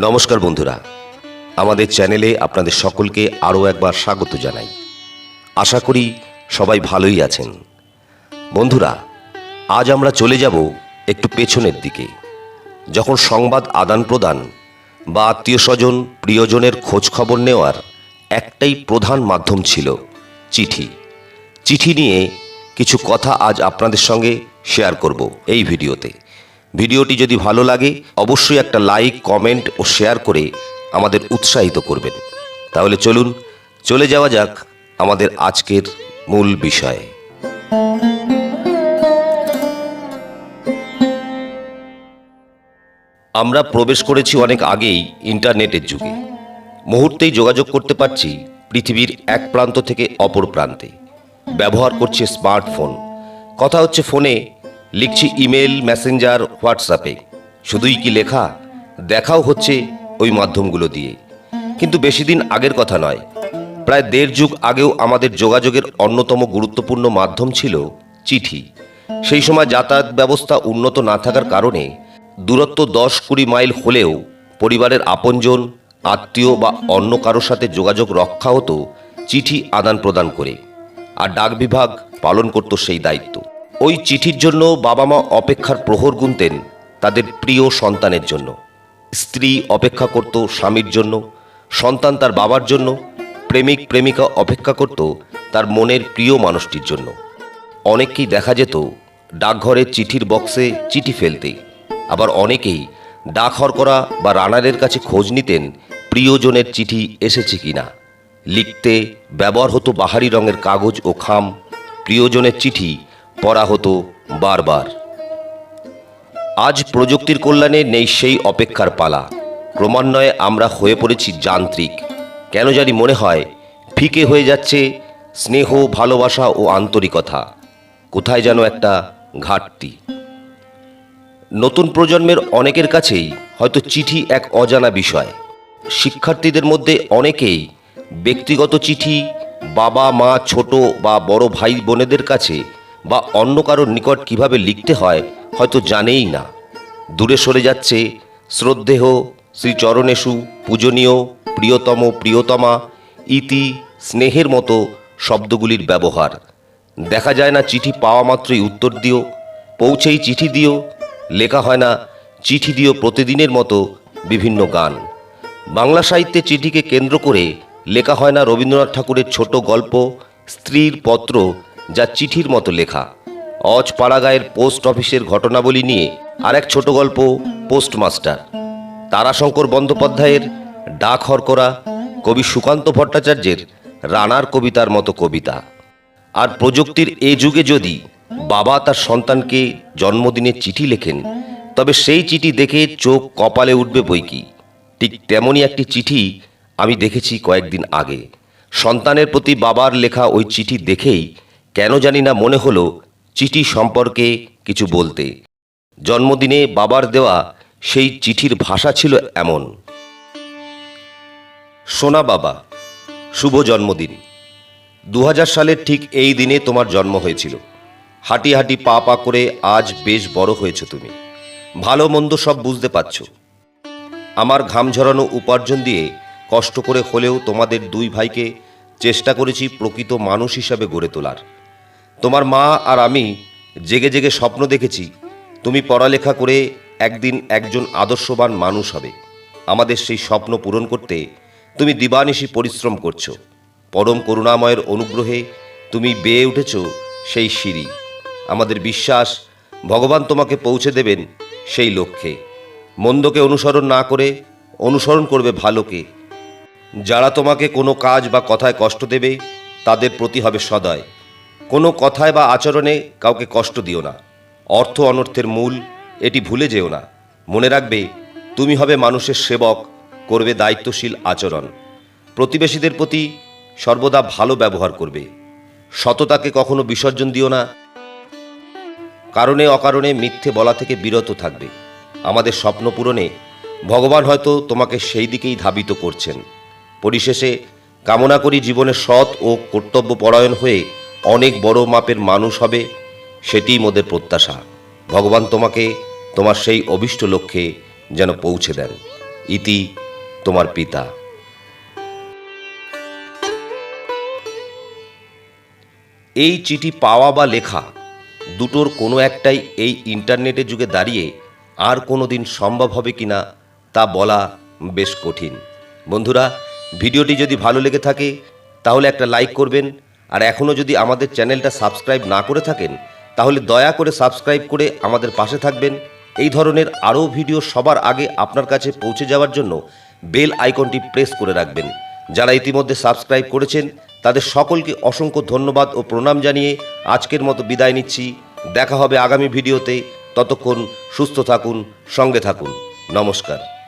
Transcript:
নমস্কার বন্ধুরা। আমাদের চ্যানেলে আপনাদের সকলকে আরও একবার স্বাগত জানাই। আশা করি সবাই ভালোই আছেন। বন্ধুরা, আজ আমরা চলে যাব একটু পেছনের দিকে। যখন সংবাদ আদান প্রদান বা আত্মীয় স্বজন প্রিয়জনের খোঁজ খবর নেওয়ার একটাই প্রধান মাধ্যম ছিল চিঠি। চিঠি নিয়ে কিছু কথা আজ আপনাদের সঙ্গে শেয়ার করব এই ভিডিওতে। ভিডিওটি যদি ভালো লাগে, অবশ্যই একটা লাইক, কমেন্ট ও শেয়ার করে আমাদের উৎসাহিত করবেন। তাহলে চলুন, চলে যাওয়া যাক আমাদের আজকের মূল বিষয়ে। আমরা প্রবেশ করেছি অনেক আগেই ইন্টারনেটের যুগে। মুহূর্তেই যোগাযোগ করতে পারছি পৃথিবীর এক প্রান্ত থেকে অপর প্রান্তে। ব্যবহার করছে স্মার্টফোন। কথা হচ্ছে ফোনে লিখছি ইমেল, মেসেঞ্জার, হোয়াটসঅ্যাপে। শুধুই কি লেখা? দেখাও হচ্ছে ওই মাধ্যমগুলো দিয়ে। কিন্তু বেশি দিন আগের কথা নয়। প্রায় দেড় যুগ আগেও আমাদের যোগাযোগের অন্যতম গুরুত্বপূর্ণ মাধ্যম ছিল চিঠি। সেই সময় যাতায়াত ব্যবস্থা উন্নত না থাকার কারণে দূরত্ব দশ কুড়ি মাইল হলেও পরিবারের আপনজন, আত্মীয় বা অন্য কারোর সাথে যোগাযোগ রক্ষা হতো চিঠি আদান প্রদান করে। আর ডাক বিভাগ পালন করত সেই দায়িত্ব। ওই চিঠির জন্য বাবা মা অপেক্ষার প্রহর গুনতেন তাদের প্রিয় সন্তানের জন্য। স্ত্রী অপেক্ষা করত স্বামীর জন্য, সন্তান তার বাবার জন্য, প্রেমিক প্রেমিকা অপেক্ষা করত তার মনের প্রিয় মানুষটির জন্য। অনেককেই দেখা যেত ডাকঘরের চিঠির বক্সে চিঠি ফেলতে আবার অনেকেই ডাকঘর করা বা রানারের কাছে খোঁজ নিতেন প্রিয়জনের চিঠি এসেছে কিনা। লিখতে ব্যবহার হতো বাহারি রঙের কাগজ ও খাম। প্রিয়জনের চিঠি পড়া হতো বারবার। আজ প্রযুক্তির কল্যাণে নেই সেই অপেক্ষার পালা। ক্রমান্বয়ে আমরা হয়ে পড়েছি যান্ত্রিক। কেন জানি মনে হয়, ফিকে হয়ে যাচ্ছে স্নেহ, ভালোবাসা ও আন্তরিকতা। কোথায় যেন একটা ঘাটতি। নতুন প্রজন্মের অনেকের কাছেই হয়তো চিঠি এক অজানা বিষয়। শিক্ষার্থীদের মধ্যে অনেকেই ব্যক্তিগত চিঠি, বাবা, মা, ছোট বা বড় ভাই বোনেদের কাছে বা অন্য কারোর নিকট কীভাবে লিখতে হয় হয়তো জানেই না। দূরে সরে যাচ্ছে শ্রদ্ধেহ শ্রীচরণেশু, পূজনীয়, প্রিয়তম, প্রিয়তমা, ইতি, স্নেহের মতো শব্দগুলির ব্যবহার। দেখা যায় না চিঠি পাওয়া মাত্রই উত্তর দিও, পৌঁছেই চিঠি দিও, লেখা হয় না চিঠি দিও প্রতিদিনের মতো বিভিন্ন গান। বাংলা সাহিত্যে চিঠিকে কেন্দ্র করে লেখা হয় না রবীন্দ্রনাথ ঠাকুরের ছোট গল্প, স্ত্রীর পত্র যা চিঠির মতো লেখা। অজ পাড়াগাঁয়ের পোস্ট অফিসের ঘটনাবলী নিয়ে আরেক ছোট গল্প, পোস্টমাস্টার। তারাশঙ্কর বন্দ্যোপাধ্যায়ের ডাক হরকরা, কবি সুকান্ত ভট্টাচার্যের রানার কবিতার মতো কবিতা। আর প্রযুক্তির এ যুগে যদি বাবা তার সন্তানকে জন্মদিনে চিঠি লেখেন, তবে সেই চিঠি দেখে চোখ কপালে উঠবে বই কি। ঠিক তেমনই একটি চিঠি আমি দেখেছি কয়েকদিন আগে। সন্তানের প্রতি বাবার লেখা ওই চিঠি দেখেই কেন জানি না মনে হলো চিঠি সম্পর্কে কিছু বলতে। জন্মদিনে বাবার দেওয়া সেই চিঠির ভাষা ছিল এমন। সোনা বাবা, শুভ জন্মদিন। দু হাজার সালের ঠিক এই দিনে তোমার জন্ম হয়েছিল। হাঁটি হাঁটি পা পা করে আজ বেশ বড় হয়েছ তুমি। ভালো মন্দ সব বুঝতে পারছ। আমার ঘাম ঝরানো উপার্জন দিয়ে কষ্ট করে হলেও তোমাদের দুই ভাইকে চেষ্টা করেছি প্রকৃত মানুষ হিসাবে গড়ে তোলার। তোমার মা আর আমি জেগে জেগে স্বপ্ন দেখেছি, তুমি পড়ালেখা করে একদিন একজন আদর্শবান মানুষ হবে। আমাদের সেই স্বপ্ন পূরণ করতে তুমি দিবানিশি পরিশ্রম করছ। পরম করুণাময়ের অনুগ্রহে তুমি বেয়ে উঠেছ সেই সিঁড়ি। আমাদের বিশ্বাস, ভগবান তোমাকে পৌঁছে দেবেন সেই লক্ষ্যে। মন্দকে অনুসরণ না করে অনুসরণ করবে ভালোকে। যারা তোমাকে কোনো কাজ বা কথায় কষ্ট দেবে, তাদের প্রতি হবে সদয়। কোনো কথায় বা আচরণে কাউকে কষ্ট দিও না। অর্থ অনর্থের মূল, এটি ভুলে যেও না। মনে রাখবে, তুমি হবে মানুষের সেবক, করবে দায়িত্বশীল আচরণ। প্রতিবেশীদের প্রতি সর্বদা ভালো ব্যবহার করবে। সততাকে কখনো বিসর্জন দিও না। কারণে অকারণে মিথ্যে বলা থেকে বিরত থাকবে। আমাদের স্বপ্ন পূরণে ভগবান হয়তো তোমাকে সেই দিকেই ধাবিত করছেন। পরিশেষে কামনা করি জীবনে সৎ ও কর্তব্য পরায়ণ হয়ে অনেক বড় মাপের মানুষ হবে, সেটিই মোদের প্রত্যাশা। ভগবান তোমাকে তোমার সেই অভিষ্ট লক্ষ্যে যেন পৌঁছে দেন। ইতি তোমার পিতা। এই চিঠি পাওয়া বা লেখা দুটোর কোনো একটাই এই ইন্টারনেটের যুগে দাঁড়িয়ে আর কোনো দিন সম্ভব হবে কিনা তা বলা বেশ কঠিন। বন্ধুরা, ভিডিওটি যদি ভালো লেগে থাকে, তাহলে একটা লাইক করবেন আর এখনও যদি আমাদের চ্যানেলটা সাবস্ক্রাইব না করে থাকেন, তাহলে দয়া করে সাবস্ক্রাইব করে আমাদের পাশে থাকবেন। এই ধরনের আরও ভিডিও সবার আগে আপনার কাছে পৌঁছে যাওয়ার জন্য বেল আইকনটি প্রেস করে রাখবেন। যারা ইতিমধ্যে সাবস্ক্রাইব করেছেন, তাদের সকলকে অসংখ্য ধন্যবাদ ও প্রণাম জানিয়ে আজকের মতো বিদায় নিচ্ছি। দেখা হবে আগামী ভিডিওতে। ততক্ষণ সুস্থ থাকুন, সঙ্গে থাকুন। নমস্কার।